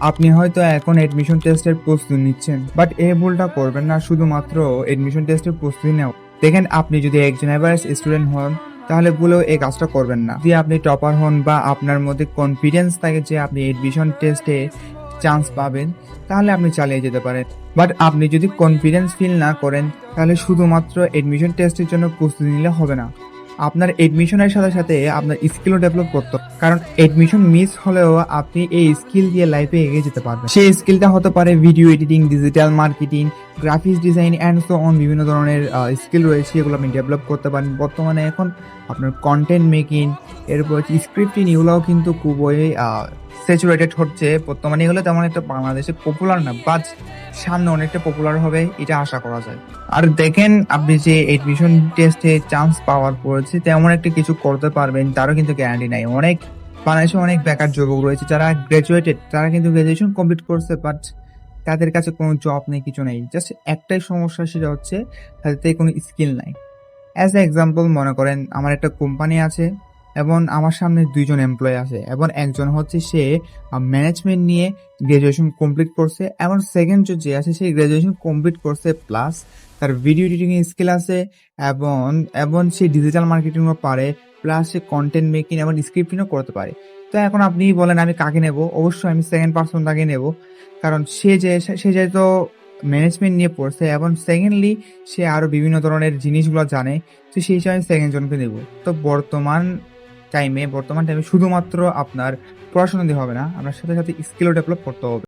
আপনি হয়তো এখন এডমিশন টেস্টের প্রস্তুতি নিচ্ছেন বাট এই ভুলটা করবেন না, শুধুমাত্র এডমিশন টেস্টের প্রস্তুতি নেও দেখেন, আপনি যদি একজন এভারেজ স্টুডেন্ট হন, তাহলে ভুলেও এই কাজটা করবেন না। যদি আপনি টপার হন বা আপনার মধ্যে কনফিডেন্স থাকে যে আপনি এডমিশন টেস্টে চান্স পাবেন, তাহলে আপনি চালিয়ে যেতে পারেন। বাট আপনি যদি কনফিডেন্স ফিল না করেন, তাহলে শুধুমাত্র এডমিশন টেস্টের জন্য প্রস্তুতি নিলে হবে না। আপনার এডমিশনের সাথে সাথে আপনার স্কিলও ডেভেলপ করতো কারণ এডমিশন মিস হলেও আপনি এই স্কিল দিয়ে লাইফে এগিয়ে যেতে পারবেন। সেই স্কিলটা হতে পারে video editing digital marketing graphics design and so on বিভিন্ন ধরনের স্কিল রয়েছে, এগুলো আপনি ডেভেলপ করতে পারেন। বর্তমানে এখন আপনার কন্টেন্ট মেকিং এরপর হচ্ছে স্ক্রিপ্টিং এগুলোও কিন্তু খুবই স্যাচুরেটেড হচ্ছে। বর্তমানে এগুলো তেমন একটা বাংলাদেশে পপুলার না বাট সামনে অনেকটা পপুলার হবে, এটা আশা করা যায়। আর দেখেন, আপনি যে এডমিশন টেস্টে চান্স পাওয়ার পড়েছে তেমন একটা কিছু করতে পারবেন, তারও কিন্তু গ্যারান্টি নাই। অনেক, বাংলাদেশে অনেক বেকার যুবক রয়েছে, যারা গ্রাজুয়েটেড তারা কিন্তু গ্রাজুয়েশন কমপ্লিট করছে বাট তাদের কাছে কোনো জব নেই, কিছু নেই। জাস্ট একটাই সমস্যা সেটা হচ্ছে তাদের কোনো স্কিল নাই। অ্যাজ এ এক্সাম্পল মনে করেন, আমার একটা কোম্পানি আছে এবং আমার সামনে দুইজন এমপ্লয় আছে এবং একজন হচ্ছে সে ম্যানেজমেন্ট নিয়ে গ্রাজুয়েশন কমপ্লিট করছে এবং সেকেন্ড যে আছে সে গ্রাজুয়েশন কমপ্লিট করছে প্লাস তার ভিডিও এডিটিং স্কিল আছে এবং এবং সে ডিজিটাল মার্কেটিংও পারে প্লাস সে কন্টেন্ট মেকিং এবং স্ক্রিপ্টিংও করতে পারে। তো এখন আপনি বলেন, আমি কাকে নেব? অবশ্যই আমি সেকেন্ড পার্সন তাকে নেব। কারণ সে যে, সে যেহেতু ম্যানেজমেন্ট নিয়ে পড়ছে, এবং সেকেন্ডলি সে আরও বিভিন্ন ধরনের জিনিসগুলো জানে, তো সেই হিসাবে আমি সেকেন্ড জনকে নেব। তো বর্তমান টাইমে বর্তমান টাইমে শুধুমাত্র আপনার পড়াশোনা দিয়ে হবে না, আপনার সাথে সাথে স্কিলও ডেভেলপ করতে হবে।